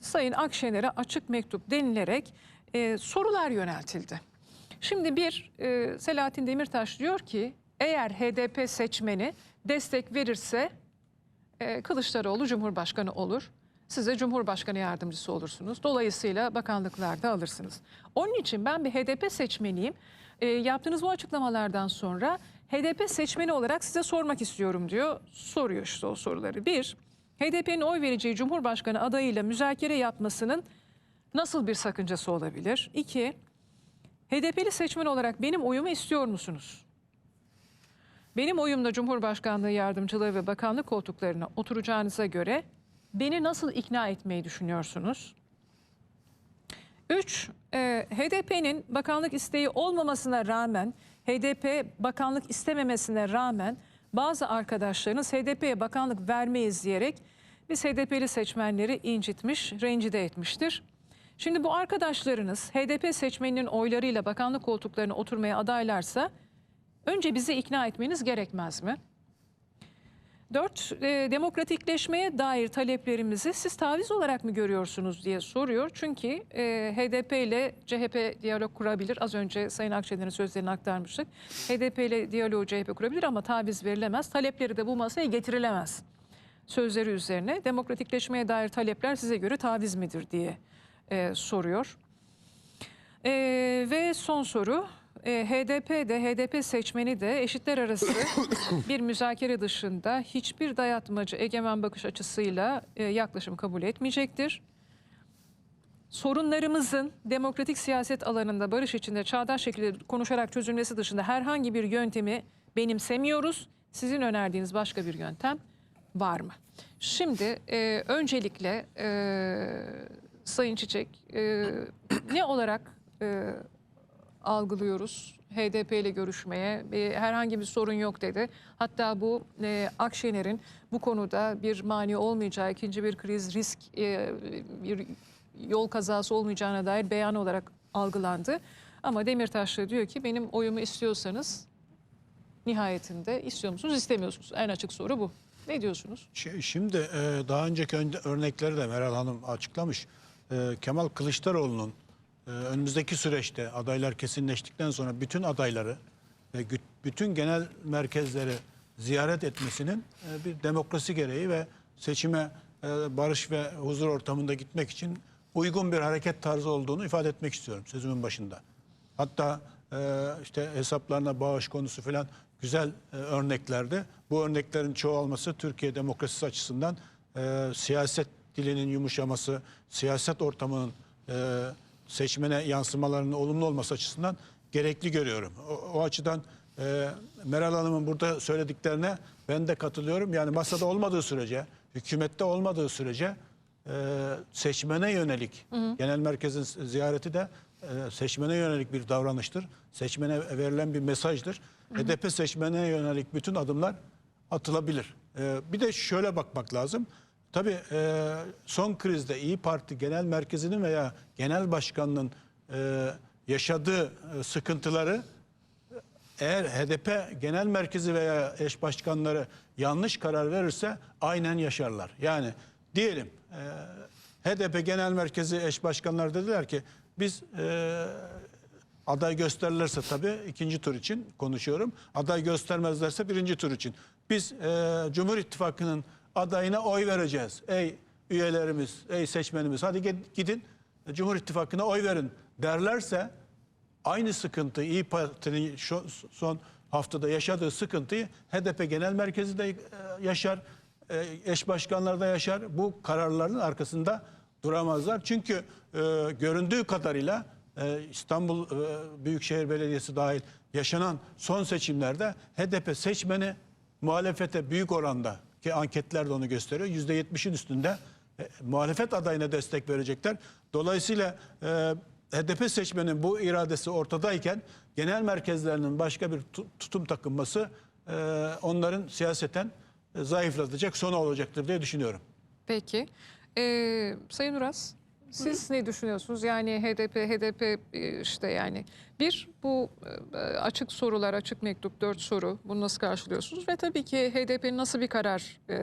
Sayın Akşener'e açık mektup denilerek e, sorular yöneltildi. Şimdi bir e, Selahattin Demirtaş diyor ki eğer HDP seçmeni destek verirse e, Kılıçdaroğlu Cumhurbaşkanı olur. Size Cumhurbaşkanı yardımcısı olursunuz. Dolayısıyla bakanlıklarda alırsınız. Onun için ben bir HDP seçmeniyim. E, yaptığınız bu açıklamalardan sonra HDP seçmeni olarak size sormak istiyorum diyor. Soruyor işte o soruları. Bir, HDP'nin oy vereceği Cumhurbaşkanı adayıyla müzakere yapmasının nasıl bir sakıncası olabilir? İki, HDP'li seçmen olarak benim oyumu istiyor musunuz? Benim oyumla Cumhurbaşkanlığı yardımcılığı ve bakanlık koltuklarına oturacağınıza göre beni nasıl ikna etmeyi düşünüyorsunuz? Üç, e, HDP'nin bakanlık isteği olmamasına rağmen, HDP bakanlık istememesine rağmen bazı arkadaşlarınız HDP'ye bakanlık vermeyiz diyerek biz HDP'li seçmenleri incitmiş, rencide etmiştir. Şimdi bu arkadaşlarınız HDP seçmeninin oylarıyla bakanlık koltuklarına oturmaya adaylarsa önce bizi ikna etmeniz gerekmez mi? Dört, e, demokratikleşmeye dair taleplerimizi siz taviz olarak mı görüyorsunuz diye soruyor. Çünkü e, HDP ile CHP diyalog kurabilir. Az önce Sayın Akşener'in sözlerini aktarmıştık. HDP ile diyaloğu CHP kurabilir ama taviz verilemez. Talepleri de bu masaya getirilemez. Sözleri üzerine demokratikleşmeye dair talepler size göre taviz midir diye e, soruyor. E, ve son soru. E, HDP de HDP seçmeni de eşitler arası bir müzakere dışında hiçbir dayatmacı egemen bakış açısıyla e, yaklaşım kabul etmeyecektir. Sorunlarımızın demokratik siyaset alanında barış içinde çağdaş şekilde konuşarak çözülmesi dışında herhangi bir yöntemi benimsemiyoruz. Sizin önerdiğiniz başka bir yöntem var mı? Şimdi e, öncelikle e, Sayın Çiçek e, ne olarak e, algılıyoruz HDP ile görüşmeye e, herhangi bir sorun yok dedi. Hatta bu e, Akşener'in bu konuda bir mani olmayacağı, ikinci bir kriz risk e, bir yol kazası olmayacağına dair beyan olarak algılandı. Ama Demirtaş da diyor ki benim oyumu istiyorsanız nihayetinde istiyor musunuz istemiyorsunuz. En açık soru bu. Ne diyorsunuz? Şi- Şimdi e, daha önceki ön- örnekleri de Meral Hanım açıklamış. E, Kemal Kılıçdaroğlu'nun e, önümüzdeki süreçte adaylar kesinleştikten sonra bütün adayları ve bütün genel merkezleri ziyaret etmesinin bir demokrasi gereği ve seçime barış ve huzur ortamında gitmek için uygun bir hareket tarzı olduğunu ifade etmek istiyorum sözümün başında. Hatta işte hesaplarına bağış konusu falan güzel e, örneklerdi. Bu örneklerin çoğalması Türkiye demokrasisi açısından e, siyaset dilinin yumuşaması, siyaset ortamının e, seçmene yansımalarının olumlu olması açısından gerekli görüyorum. O, o açıdan e, Meral Hanım'ın burada söylediklerine ben de katılıyorum. Yani masada olmadığı sürece, hükümette olmadığı sürece e, seçmene yönelik genel merkezin ziyareti de e, seçmene yönelik bir davranıştır. Seçmene verilen bir mesajdır. HDP seçmene yönelik bütün adımlar atılabilir. E, bir de şöyle bakmak lazım. Tabii e, son krizde İyi Parti genel merkezinin veya genel başkanının e, yaşadığı e, sıkıntıları eğer HDP genel merkezi veya eş başkanları yanlış karar verirse aynen yaşarlar. Yani diyelim e, HDP genel merkezi eş başkanlar dediler ki biz e, aday gösterirlerse tabii ikinci tur için konuşuyorum. Aday göstermezlerse birinci tur için. Biz e, Cumhur İttifakı'nın adayına oy vereceğiz. Ey üyelerimiz, ey seçmenimiz hadi gid- gidin Cumhur İttifakı'na oy verin derlerse aynı sıkıntı İyi Parti'nin son haftada yaşadığı sıkıntıyı HDP Genel Merkezi de e, yaşar, e, eş başkanlar da yaşar. Bu kararların arkasında duramazlar. Çünkü e, göründüğü kadarıyla e, İstanbul e, Büyükşehir Belediyesi dahil yaşanan son seçimlerde HDP seçmeni muhalefete büyük oranda ki anketler de onu gösteriyor. %70'in üstünde e, muhalefet adayına destek verecekler. Dolayısıyla e, HDP seçmenin bu iradesi ortadayken genel merkezlerinin başka bir tu- tutum takınması e, onların siyaseten e, zayıflatacak sonu olacaktır diye düşünüyorum. Peki. Ee, Sayın Uras Siz ne düşünüyorsunuz? Yani HDP, HDP e, işte yani bir bu e, açık sorular, açık mektup, dört soru bunu nasıl karşılıyorsunuz? Ve tabii ki HDP'nin nasıl bir karar e,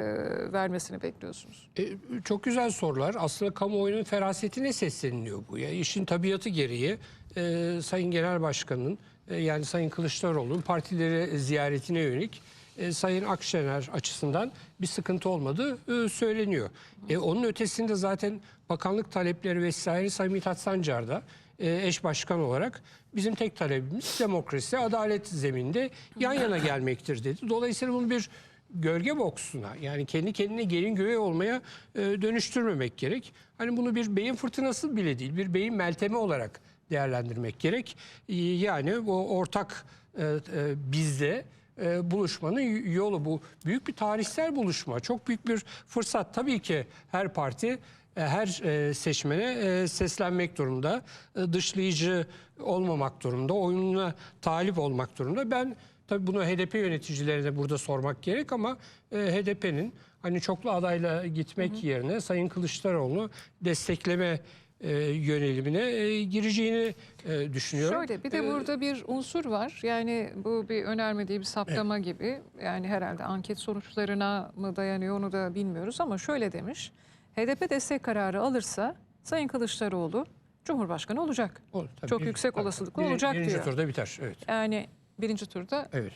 vermesini bekliyorsunuz? E, çok güzel sorular. Aslında kamuoyunun ferasetine sesleniliyor bu. Ya işin tabiatı gereği e, Sayın Genel Başkan'ın e, yani Sayın Kılıçdaroğlu'nun partileri ziyaretine yönelik e, Sayın Akşener açısından bir sıkıntı olmadığı e, söyleniyor. E, onun ötesinde zaten bakanlık talepleri vesaire Sayın Mithat Sancar da e, eş başkan olarak bizim tek talebimiz demokrasi, adalet zeminde yan yana gelmektir dedi. Dolayısıyla bunu bir gölge boksuna yani kendi kendine gelin göğe olmaya e, dönüştürmemek gerek. Hani bunu bir beyin fırtınası bile değil bir beyin meltemi olarak değerlendirmek gerek. E, yani o ortak e, e, bizde e, buluşmanın yolu bu. Büyük bir tarihsel buluşma. Çok büyük bir fırsat. Tabii ki her parti e, her e, seçmene e, seslenmek durumunda. E, Dışlayıcı olmamak durumunda. Oyununa talip olmak durumunda. Ben tabii bunu HDP yöneticilerine burada sormak gerek ama HDP'nin hani çoklu adayla gitmek yerine Sayın Kılıçdaroğlu destekleme e, yönelimine e, gireceğini e, düşünüyorum. Şöyle bir de E, burada bir unsur var. Yani bu bir önerme değil bir saptama gibi. Yani herhalde anket sonuçlarına mı dayanıyor onu da bilmiyoruz ama şöyle demiş. HDP destek kararı alırsa Sayın Kılıçdaroğlu Cumhurbaşkanı olacak. o, tabii çok bir- yüksek tabii, olasılıkla birinci- olacak birinci diyor. turda biter. Evet. Yani birinci turda Evet.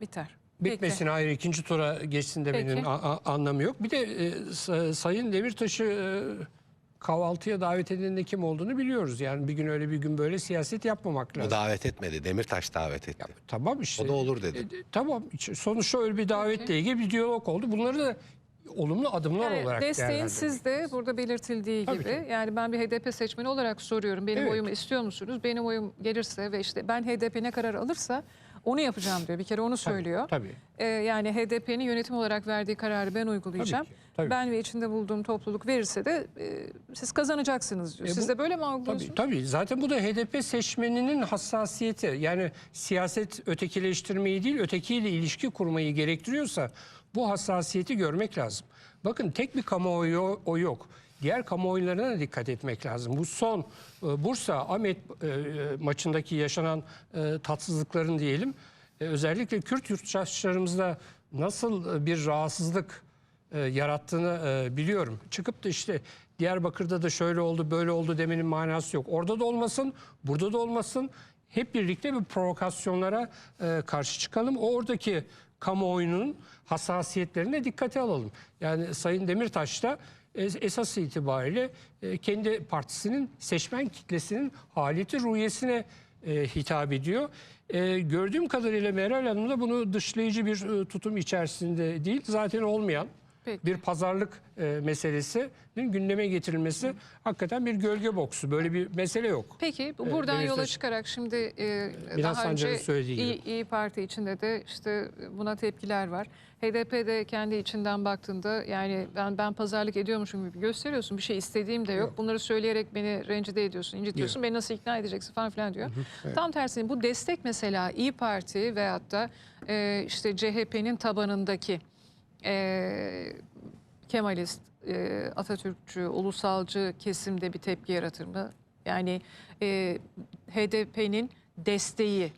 biter. Peki. Bitmesin hayır ikinci tura geçsin demenin anlamı yok. Bir de e, Sa- Sayın Demirtaş'ı e, kahvaltıya davet edenin de kim olduğunu biliyoruz. Yani bir gün öyle bir gün böyle siyaset yapmamak O lazım. davet etmedi. Demirtaş davet etti. Tamam işte. O da olur dedi. E, tamam sonuçta öyle bir davetle ilgili bir diyalog oldu. Bunları da olumlu adımlar Yani olarak desteğin sizde burada belirtildiği Tabii gibi. ki. Yani ben bir HDP seçmeni olarak soruyorum. Benim Evet. oyumu istiyor musunuz? Benim oyum gelirse ve işte ben HDP ne karar alırsa onu yapacağım diyor. Bir kere onu söylüyor. Tabii. Ee, yani HDP'nin yönetim olarak verdiği kararı ben uygulayacağım. Tabii ben ve içinde bulduğum topluluk verirse de e, siz kazanacaksınız diyor. E, siz bu- de böyle mi algılıyorsunuz? Tabii, tabii. Zaten bu da HDP seçmeninin hassasiyeti. Yani siyaset ötekileştirmeyi değil, ötekiyle ilişki kurmayı gerektiriyorsa bu hassasiyeti görmek lazım. Bakın tek bir kamuoyu o- o yok. Diğer kamuoylarına da dikkat etmek lazım. Bu son e, Bursa Ahmet e, e, maçındaki yaşanan e, tatsızlıkların diyelim e, özellikle Kürt yurttaşlarımızda nasıl e, bir rahatsızlık e, yarattığını e, biliyorum. Çıkıp da işte Diyarbakır'da da şöyle oldu böyle oldu demenin manası yok. Orada da olmasın, burada da olmasın. Hep birlikte bir provokasyonlara e, karşı çıkalım. Oradaki kamuoyunun hassasiyetlerine dikkate alalım. Yani Sayın Demirtaş da es- esas itibariyle e, kendi partisinin seçmen kitlesinin haleti ruhiyesine e, hitap ediyor. E, gördüğüm kadarıyla Meral Hanım da bunu dışlayıcı bir tutum içerisinde değil. Zaten olmayan Peki. bir pazarlık e, meselesinin gündeme getirilmesi hakikaten bir gölge boksu. Böyle bir mesele yok. Peki Evet, buradan yola Demirtaş. çıkarak şimdi e, Biraz daha önce söylediği İyi. İyi Parti içinde de işte buna tepkiler var. HDP de kendi içinden baktığında yani ben ben pazarlık ediyormuşum gibi gösteriyorsun. Bir şey istediğim de yok. Bunları söyleyerek beni rencide ediyorsun, incitiyorsun. Beni nasıl ikna edeceksin falan filan diyor. Tam tersine bu destek mesela İyi Parti veyahut da e, işte CHP'nin tabanındaki e, Kemalist, e, Atatürkçü, ulusalcı kesimde bir tepki yaratır mı? Yani e, HDP'nin desteği,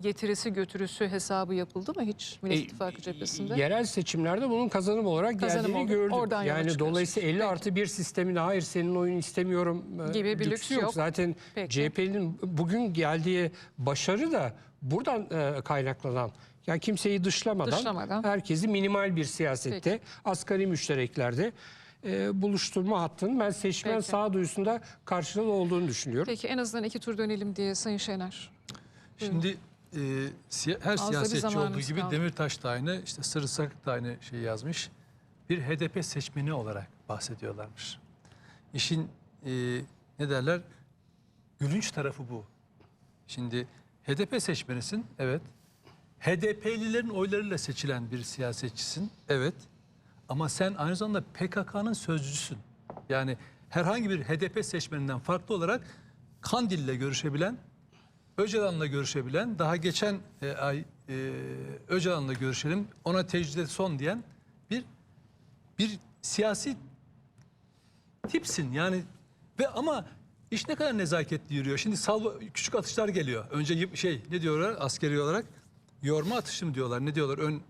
getirisi götürüsü hesabı yapıldı mı hiç Millet E, İttifakı cephesinde? Yerel seçimlerde bunun kazanım olarak Kazanım geldiğini oldu. gördük. Oradan yani dolayısıyla 50 Peki. artı bir sistemine hayır senin oyun istemiyorum e, Gibi bir lüks yok. yok. Zaten. CHP'nin bugün geldiği başarı da buradan e, kaynaklanan. Yani kimseyi dışlamadan, Dışlamadan. herkesi minimal bir siyasette, Peki. asgari müştereklerde e, buluşturma hattının ben seçmen Peki. sağduyusunda karşılığı olduğunu düşünüyorum. Peki en azından iki tur dönelim diye Sayın Şener. Şimdi e, siya- her bir siyasetçi olduğu gibi kaldı. Demirtaş da aynı, işte Sırrı Sakık da aynı şeyi yazmış. Bir HDP seçmeni olarak bahsediyorlarmış. İşin e, ne derler? Gülünç tarafı bu. Şimdi HDP seçmenisin, evet. HDP'lilerin oylarıyla seçilen bir siyasetçisin, evet. Ama sen aynı zamanda PKK'nın sözcüsün. Yani herhangi bir HDP seçmeninden farklı olarak Kandil'le görüşebilen, Öcalan'la görüşebilen, daha geçen e, ay e, Öcalan'la görüşelim, ona tecrüde son diyen bir bir siyasi tipsin. Yani Ve ama iş ne kadar nezaketli yürüyor. Şimdi salvo küçük atışlar geliyor. Önce şey ne diyorlar askeri olarak? Yorma atışı mı diyorlar? Ne diyorlar? Ön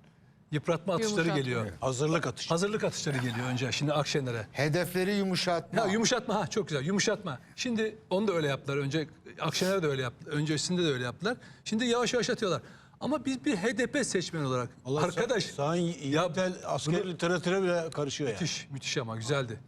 yıpratma atışları Yumuşatma. geliyor. Hazırlık atışı. Hazırlık atışları geliyor önce şimdi Akşener'e. Hedefleri yumuşatma. Ya yumuşatma ha çok güzel yumuşatma. Şimdi onu da öyle yaptılar. Önce Akşener de öyle yaptı. Öncesinde de öyle yaptılar. Şimdi yavaş yavaş atıyorlar. Ama biz bir HDP seçmen olarak Allah arkadaş Sayın Yiğitel askeri literatüre bile karışıyor yani. müthiş müthiş ama güzeldi.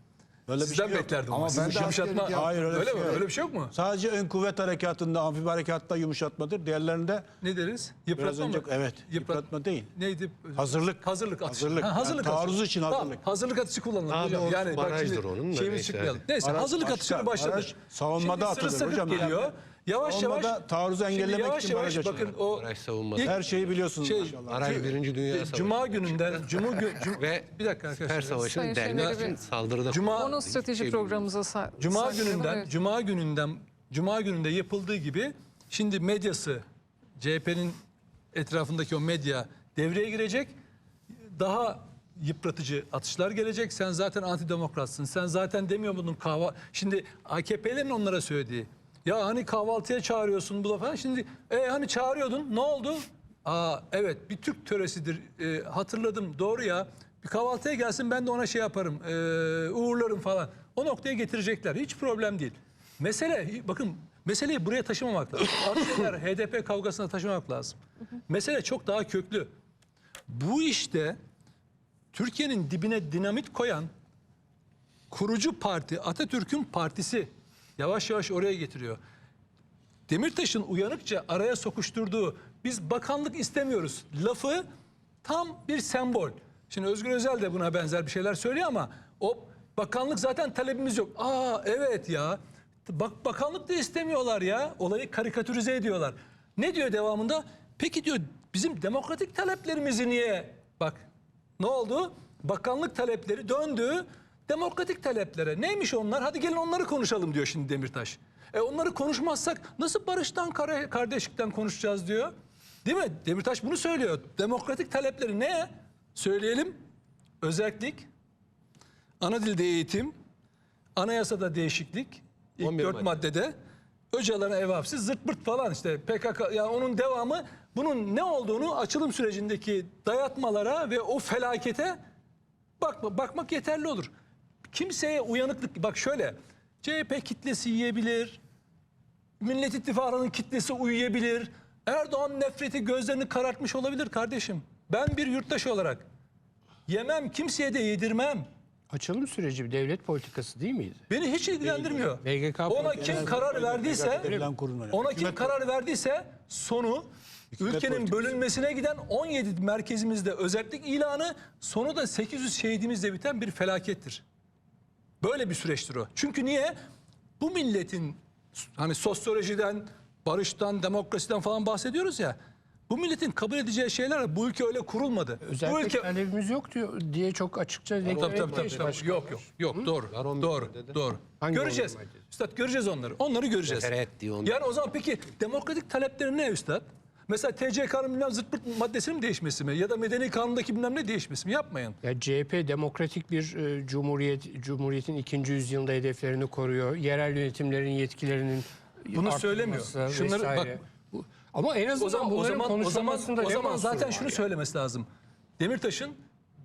Böyle bir Sizden şey yok. beklerdim. Ama ben de yumuşatma askerlik. Hayır öyle, öyle bir şey mi? yok. Öyle bir şey yok mu? Sadece ön kuvvet harekatında, amfibi harekatta yumuşatmadır. Diğerlerinde Ne deriz? biraz Yıpratma önce mı? evet Yıprat- yıpratma değil. Neydi? Hazırlık. Hazırlık atışı. Hazırlık. Ha, hazırlık Yani atışı. taarruz için Tamam, hazırlık. hazırlık atışı kullanılır Daha hocam. doğrusu barajdır şimdi onun da şeyimiz neyse. çıkmayalım. Neyse Araç hazırlık başka, başladı. araç savunmada Şimdi sırı atılır sıkıp hocam. geliyor. Yavaş Savunmada yavaş. taarruzu Şimdi engellemek yavaş için yavaş baraj bakın o Baraj savunması. ilk- Her şeyi biliyorsunuz Şey, maşallah. Aray Birinci Dünya Savaşı. Cuma gününden, Cuma gün, Cum- Ve bir dakika arkadaşlar. Her Savaşı'nın Sayın dernek Şener'i saldırıda Cuma- Onun strateji şey programımıza sa- Cuma gününden, evet. Cuma gününden, Cuma gününde yapıldığı gibi şimdi medyası CHP'nin etrafındaki o medya devreye girecek. Daha yıpratıcı atışlar gelecek. Sen zaten antidemokratsın. Sen zaten demiyor bunun kahva. Şimdi AKP'lerin onlara söylediği. Ya hani kahvaltıya çağırıyorsun bu da falan. Şimdi e, hani çağırıyordun ne oldu? Aa evet bir Türk töresidir. E, hatırladım doğru ya. Bir kahvaltıya gelsin ben de ona şey yaparım. e, uğurlarım falan. O noktaya getirecekler. Hiç problem değil. Mesele bakın meseleyi buraya taşımamak lazım. Akşener HDP kavgasına taşımamak lazım. Mesele çok daha köklü. Bu işte Türkiye'nin dibine dinamit koyan kurucu parti Atatürk'ün partisi yavaş yavaş oraya getiriyor. Demirtaş'ın uyanıkça araya sokuşturduğu biz bakanlık istemiyoruz lafı tam bir sembol. Şimdi Özgür Özel de buna benzer bir şeyler söylüyor ama o bakanlık zaten talebimiz yok. Aa evet ya bak bakanlık da istemiyorlar ya olayı karikatürize ediyorlar. Ne diyor devamında? Peki diyor bizim demokratik taleplerimizi niye bak ne oldu? Bakanlık talepleri döndü demokratik taleplere. Neymiş onlar? Hadi gelin onları konuşalım diyor şimdi Demirtaş. E onları konuşmazsak nasıl barıştan, kardeşlikten konuşacağız diyor. Değil mi? Demirtaş bunu söylüyor. Demokratik talepleri ne? Söyleyelim. Özellik, ana dilde eğitim, anayasada değişiklik, ilk 11 dört madde. maddede. Öcalan'a ev hapsi, zırt pırt falan işte PKK yani onun devamı bunun ne olduğunu açılım sürecindeki dayatmalara ve o felakete bakma, bakmak yeterli olur. Kimseye uyanıklık bak şöyle CHP kitlesi yiyebilir. Millet İttifakı'nın kitlesi uyuyabilir. Erdoğan nefreti gözlerini karartmış olabilir kardeşim. Ben bir yurttaş olarak yemem kimseye de yedirmem. Açılım süreci bir devlet politikası değil miydi? Beni hiç ilgilendirmiyor. BGK Ona kim karar verdiyse, ona kim karar verdiyse sonu ülkenin bölünmesine giden 17 merkezimizde özellik ilanı, sonu da 800 şehidimizle biten bir felakettir. Böyle bir süreçtir o. Çünkü niye? Bu milletin hani sosyolojiden, barıştan, demokrasiden falan bahsediyoruz ya. Bu milletin kabul edeceği şeyler bu ülke öyle kurulmadı. bu Özellikle ülke talebimiz yok diyor diye çok açıkça Tabii tabii tabii. tabii. Yok yok yok doğru. Var on bir Doğru. Doğru. Hangi göreceğiz. Üstad göreceğiz onları. Onları göreceğiz. Refere ettiği onu. Yani o zaman peki demokratik talepleri ne üstad? Mesela TCK'nın bilmem zırt pırt maddesinin mi değişmesi mi? Ya da medeni kanundaki bilmem ne değişmesi mi? Yapmayın. Ya CHP demokratik bir e, cumhuriyet, cumhuriyetin ikinci yüzyılında hedeflerini koruyor. Yerel yönetimlerin yetkilerinin Bunu söylemiyor. Şunları vesaire. bak- Bu- ama en azından O zaman o bunların zaman o zaman konuşulmasında o zaman mahsur zaten var şunu ya? söylemesi lazım. Demirtaş'ın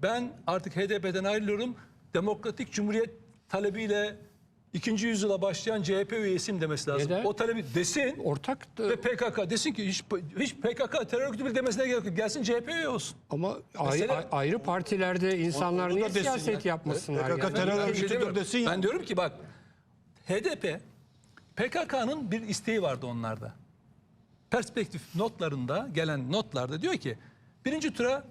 ben artık HDP'den ayrılıyorum. Demokratik Cumhuriyet talebiyle ikinci yüzyıla başlayan CHP üyesiyim demesi lazım. Neden? O talebi desin. Ortak da, Ve PKK desin ki hiç, hiç PKK terör örgütü bile demesine gerek yok. Gelsin CHP üye olsun. ama Mesele- ayrı, ayrı partilerde insanlar niye siyaset ya. yapmasınlar? PKK yani? terör Ben bir şey örgütüdür demiyorum. desin ya. Ben diyorum ki bak HDP PKK'nın bir isteği vardı onlarda. Perspektif notlarında gelen notlarda diyor ki birinci tura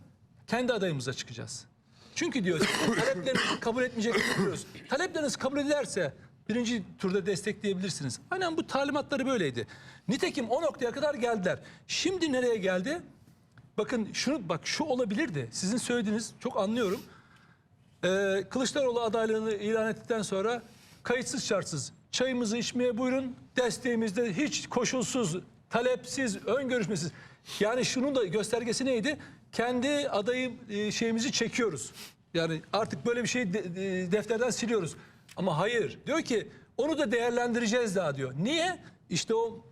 kendi adayımıza çıkacağız. Çünkü diyor taleplerinizi kabul etmeyeceklerini biliyoruz. Talepleriniz kabul edilerse birinci turda destekleyebilirsiniz. Aynen bu talimatları böyleydi. Nitekim o noktaya kadar geldiler. Şimdi nereye geldi? Bakın şunu bak şu olabilirdi. Sizin söylediğiniz çok anlıyorum. Ee, Kılıçdaroğlu adaylığını ilan ettikten sonra kayıtsız şartsız çayımızı içmeye buyurun. Desteğimizde hiç koşulsuz, talepsiz, ön görüşmesiz. Yani şunun da göstergesi neydi? Kendi adayı e, şeyimizi çekiyoruz. Yani artık böyle bir şeyi de- de- defterden siliyoruz. Ama hayır. Diyor ki onu da değerlendireceğiz daha diyor. Niye? İşte o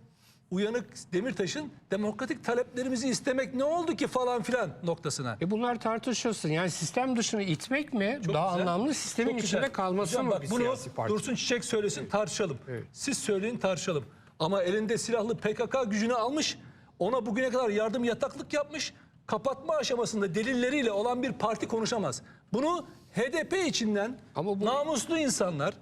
uyanık Demirtaş'ın demokratik taleplerimizi istemek ne oldu ki falan filan noktasına. E bunlar tartışılsın. Yani sistem dışına itmek mi Çok daha güzel. anlamlı sistemin Çok içinde güzel. kalması Hocam mı bak bir bunu siyasi parti? Dursun Çiçek söylesin tartışalım. Evet. Siz söyleyin tartışalım. Ama elinde silahlı PKK gücünü almış. Ona bugüne kadar yardım yataklık yapmış. Kapatma aşamasında delilleriyle olan bir parti konuşamaz. Bunu HDP içinden Ama bu- namuslu insanlar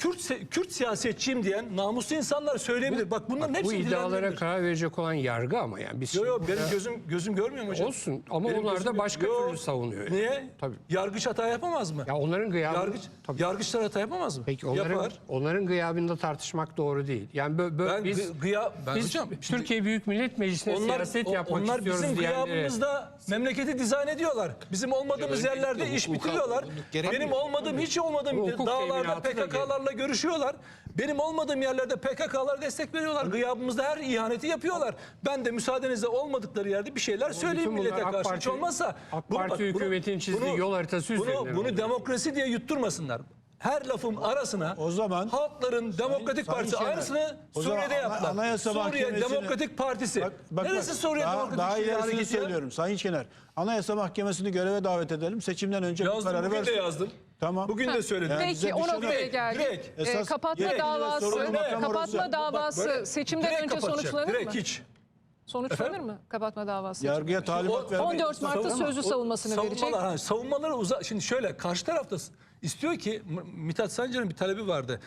Kürt, Kürt siyasetçiyim diyen namuslu insanlar söyleyebilir. Bak bunların Bu hepsi iddialara dillendirilir. karar verecek olan yargı ama yani biz Yo yo şimdi benim burada- gözüm gözüm görmüyor mu hocam? Olsun ama Benim onlar da başka Yo. türlü savunuyor. Niye? Tabii. Yargıç hata yapamaz mı? Ya onların gıyabı Yargıç, tabii. yargıçlar hata yapamaz mı? Peki onların Yapar. onların gıyabında tartışmak doğru değil. Yani bö, bö- Ben biz gı- gıya ben biz hocam şimdi Türkiye Büyük Millet Meclisi'ne onlar siyaset o- yapmak onlar istiyoruz bizim diyenlere gıyabımızda memleketi dizayn ediyorlar. Bizim olmadığımız yerlerde iş bitiriyorlar. Benim olmadığım hiç olmadığım dağlarda teminatı da PKK'larla görüşüyorlar. Benim olmadığım yerlerde PKK'lar destek veriyorlar. Gıyabımızda her ihaneti yapıyorlar. Ben de müsaadenizle olmadıkları yerde bir şeyler söyleyeyim millete AK karşı. Hiç Parti- olmazsa AK Parti hükümetinin çizdiği yol haritası bunu, üzerinden Bunu oluyor. demokrasi diye yutturmasınlar. Her lafın arasına O zaman- halkların demokratik Sayın partisi Şener, aynısını o zaman Suriye'de ana- yaptılar. Anayasa Suriye Mahkemesi'ne- Demokratik Partisi. Bak, bak, Neresi bak, Suriye daha, Demokratik daha Partisi ilerisini söylüyorum Sayın Şener. Anayasa Mahkemesi'ni göreve davet edelim. Seçimden önce bu Yazdım, kararı bugün de versin. yazdım. Tamam. Bugün de söyledim. Yani bize Peki o düşen- noktaya Direkt, geldik. direkt. Ee, Esas- kapatma direkt. davası, Sorun kapatma orası. Bak davası böyle seçimden direkt önce kapatacak, sonuçlanır direkt mı? hiç. Sonuçlanır Efendim? mı kapatma davası? Yargıya talimat vermek 14 Mart'ta sözlü savunmasını savunmalar, verecek. Ha, savunmaları uza şimdi şöyle karşı tarafta s- istiyor ki Mithat Sancar'ın bir talebi vardı.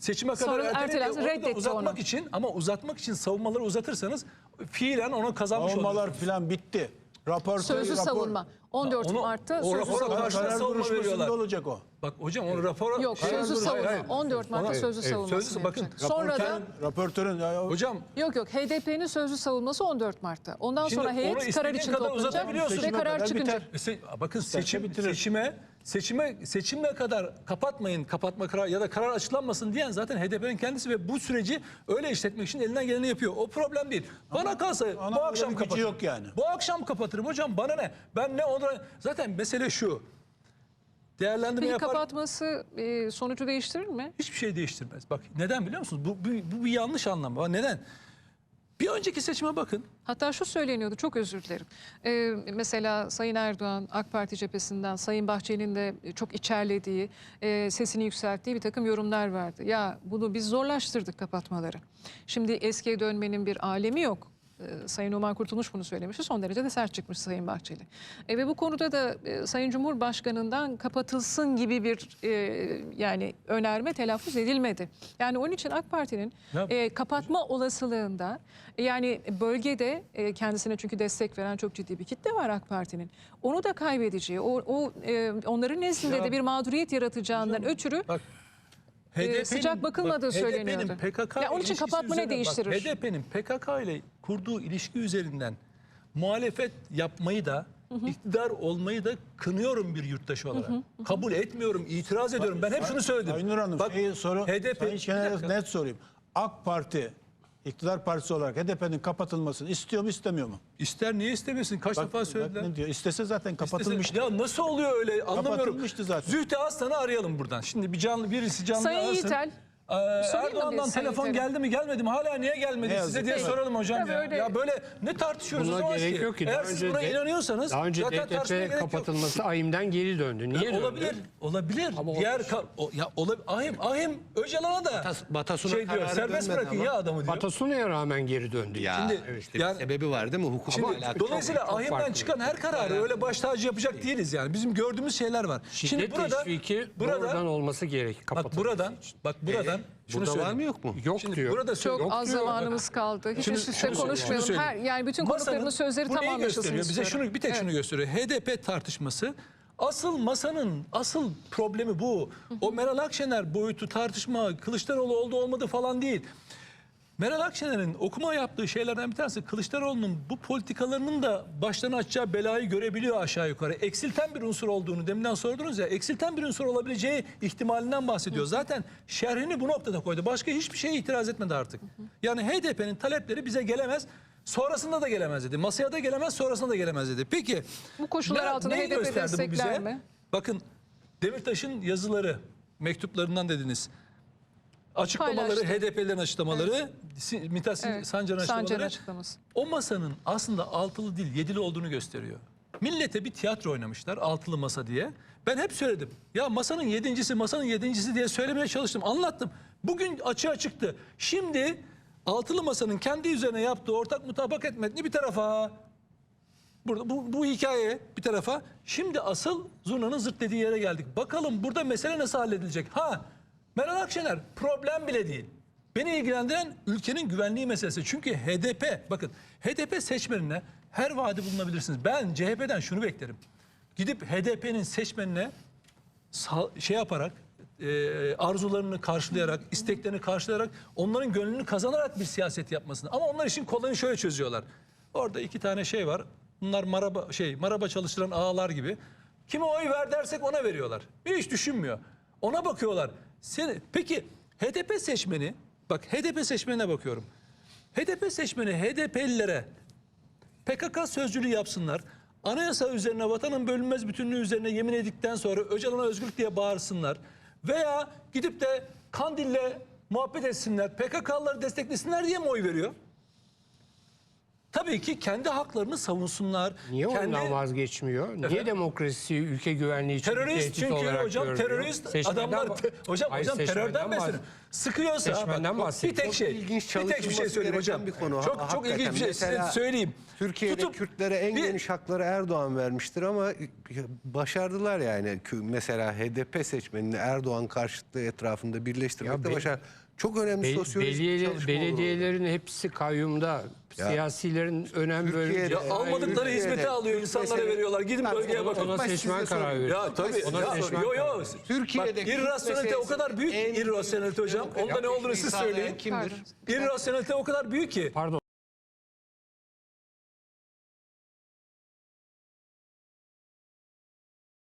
Seçime kadar Sonra reddetti uzatmak onu. için ama uzatmak için savunmaları uzatırsanız fiilen onu kazanmış Savunmalar olursunuz. falan bitti. Rapor Sözlü rapor- savunma. 14 Onu- Mart'ta o sözlü rapora savunma. karşı- Karar savunma duruşmasında veriyorlar. olacak o. Bak hocam onu rapora Yok Hayır, sözlü hayır, savunma. hayır. 14 Mart'ta Ona- sözlü evet, savunmasını sözlü- bakın. Sonra da Raportörün, raportörün ya, o- Hocam Yok yok HDP'nin sözlü savunması 14 Mart'ta. Ondan Şimdi sonra onu heyet karar istediğin için kadar toplanacak uzatabiliyorsun. ve Seçime karar kadar çıkınca. biter. E se- bakın seçim, bitirir. seçime seçime seçime kadar kapatmayın kapatma karar ya da karar açıklanmasın diyen zaten HDP'nin kendisi ve bu süreci öyle işletmek için elinden geleni yapıyor. O problem değil. Bana kalsa bu akşam kapatırım. yok yani. Bu akşam kapatırım hocam bana ne? Ben ne ona zaten mesele şu. Değerlendirme Peki yapar. kapatması e, sonucu değiştirir mi? Hiçbir şey değiştirmez. Bak neden biliyor musunuz? Bu, bu, bu bir yanlış anlam. Bak Neden? Bir önceki seçime bakın. Hatta şu söyleniyordu çok özür dilerim. Ee, mesela Sayın Erdoğan AK Parti cephesinden Sayın Bahçeli'nin de çok içerlediği, e, sesini yükselttiği bir takım yorumlar vardı. Ya bunu biz zorlaştırdık kapatmaları. Şimdi eskiye dönmenin bir alemi yok. Ee, Sayın Umar Kurtulmuş bunu söylemişti. Son derece de sert çıkmış Sayın Bahçeli. E, ve bu konuda da e, Sayın Cumhurbaşkanı'ndan kapatılsın gibi bir e, yani önerme telaffuz edilmedi. Yani onun için AK Parti'nin e, kapatma olasılığında e, yani bölgede e, kendisine çünkü destek veren çok ciddi bir kitle var AK Parti'nin. Onu da kaybedeceği, o, o e, onların nezdinde Ya- de bir mağduriyet yaratacağından ötürü Bak HDP'nin sıcak bakılmadığı bak, söyleniyordu. PKK Ya onun için kapatma ne değiştirir? HDP'nin PKK ile kurduğu ilişki üzerinden muhalefet yapmayı da iktidar olmayı da kınıyorum bir yurttaş olarak. Kabul etmiyorum, itiraz ediyorum. Ben hep şunu söyledim. Sayın Hanım, Bak, şeyi soru, HDP Sayın net sorayım. AK Parti iktidar partisi olarak HDP'nin kapatılmasını istiyor mu istemiyor mu? ister niye istemesin? Kaç defa Bak söylediler. ne diyor? İstese zaten kapatılmıştı. Ya nasıl oluyor öyle anlamıyorum. Kapatılmıştı zaten. Zühtü Aslan'ı arayalım buradan. Şimdi bir canlı birisi canlı Sayın arasın. Yiğitel, Ee, Sorayım Erdoğan'dan bir Sayın telefon Yiğitel'e? geldi mi gelmedi mi hala niye gelmedi Ne size yazık. diye Evet. soralım hocam Tabii ya. öyle. Ya böyle ne tartışıyoruz o Buna zaman gerek ki? yok ki. Eğer Daha siz önce buna de- inanıyorsanız Daha önce zaten tartışmaya DTP gerek yok. kapatılması AİM'den geri döndü. Niye döndü? Olabilir, olabilir. Ama o- Diğer ka- o, ya olabilir. Ahim, Ahim Öcalan'a da Batas- Batasuna şey diyor, kararı serbest dönmedi bırakın ama. ya adamı diyor. Batasuna'ya rağmen geri döndü. Ya Şimdi- evet, işte yani- bir sebebi var değil mi? Hukukla Şimdi alakalı. dolayısıyla Ahim'den farklı. çıkan her kararı öyle baş tacı yapacak değiliz yani. Bizim gördüğümüz şeyler var. Şiddet Şimdi burada teşviki burada doğrudan olması gerek. bak kapatılması buradan için. bak buradan şunu Burada var mı yok mu? Yok Şimdi diyor. burada çok söylüyorum. az diyor. zamanımız kaldı. Hiç Şimdi üst üste konuşmayalım. Her, yani bütün konuklarımın sözleri bu neyi tam anlaşılsın gösteriyor? Bize istiyorum. şunu bir tek Evet. şunu gösteriyor. HDP tartışması asıl masanın asıl problemi bu. O Meral Akşener boyutu tartışma Kılıçdaroğlu oldu olmadı falan değil. Meral Akşener'in okuma yaptığı şeylerden bir tanesi Kılıçdaroğlu'nun bu politikalarının da başlarına açacağı belayı görebiliyor aşağı yukarı. Eksilten bir unsur olduğunu deminden sordunuz ya eksilten bir unsur olabileceği ihtimalinden bahsediyor. Zaten şerhini bu noktada koydu. Başka hiçbir şeye itiraz etmedi artık. Yani HDP'nin talepleri bize gelemez. Sonrasında da gelemez dedi. Masaya da gelemez, sonrasında da gelemez dedi. Peki Bu koşullar altında HDP destekler mi? Bakın Demirtaş'ın yazıları mektuplarından dediniz. Açıklamaları, Paylaştı. HDP'lerin açıklamaları, Si- Mithat Evet, Sancar'ın açıklaması. O masanın aslında altılı değil, yedili olduğunu gösteriyor. Millete bir tiyatro oynamışlar, altılı masa diye. Ben hep söyledim. Ya masanın yedincisi, masanın yedincisi diye söylemeye çalıştım, anlattım. Bugün açığa çıktı. Şimdi altılı masanın kendi üzerine yaptığı ortak mutabakat metni bir tarafa. Burada bu, bu hikaye bir tarafa. Şimdi asıl zurnanın zırt dediği yere geldik. Bakalım burada mesele nasıl halledilecek? Ha Meral Akşener problem bile değil. Beni ilgilendiren ülkenin güvenliği meselesi. Çünkü HDP bakın HDP seçmenine her vaadi bulunabilirsiniz. Ben CHP'den şunu beklerim. Gidip HDP'nin seçmenine şey yaparak e, arzularını karşılayarak, isteklerini karşılayarak, onların gönlünü kazanarak bir siyaset yapmasını. Ama onlar işin kolayını şöyle çözüyorlar. Orada iki tane şey var. Bunlar maraba şey maraba çalıştıran ağalar gibi. Kime oy ver dersek ona veriyorlar. Hiç düşünmüyor. Ona bakıyorlar. Seni, peki HDP seçmeni, bak HDP seçmenine bakıyorum. HDP seçmeni HDP'lilere PKK sözcülüğü yapsınlar. Anayasa üzerine vatanın bölünmez bütünlüğü üzerine yemin edikten sonra Öcalan'a özgürlük diye bağırsınlar. Veya gidip de Kandil'le muhabbet etsinler. PKK'ları desteklesinler diye mi oy veriyor? Tabii ki kendi haklarını savunsunlar. Niye kendi... ondan vazgeçmiyor? Niye Efendim? demokrasi, ülke güvenliği için Terörist tehdit çünkü olarak hocam görmüyor? terörist Seçmenden adamlar te- hocam Hayır, hocam terörden bahsediyor. bahs- Sıkıyorsa Seçmenden bak, bir tek şey. ilginç bir tek bir şey söyleyeyim hocam. bir konu. Çok çok ilginç bir şey size söyleyeyim. Türkiye'de Tutup Kürtlere en bir- geniş hakları Erdoğan vermiştir ama başardılar yani. Mesela HDP seçmenini Erdoğan karşıtlığı etrafında birleştirmekte Ya be- başar. Çok önemli Be- sosyolojik belediye- çalışma belediyelerin hepsi kayyumda. Siyasilerin önem bölümü. Ya almadıkları Türkiye'de hizmeti alıyor insanlara veriyorlar. Gidin bölgeye bakın. Ona Ben seçmen size karar veriyor. Ya tabii. Ona Ya, seçmen yo karar yo. veriyor. Türkiye'de Bak, irrasyonelite o kadar büyük en- irrasyonelite hocam. Onda ne olduğunu siz söyleyin. Kimdir? İrrasyonelite o kadar büyük ki. Pardon.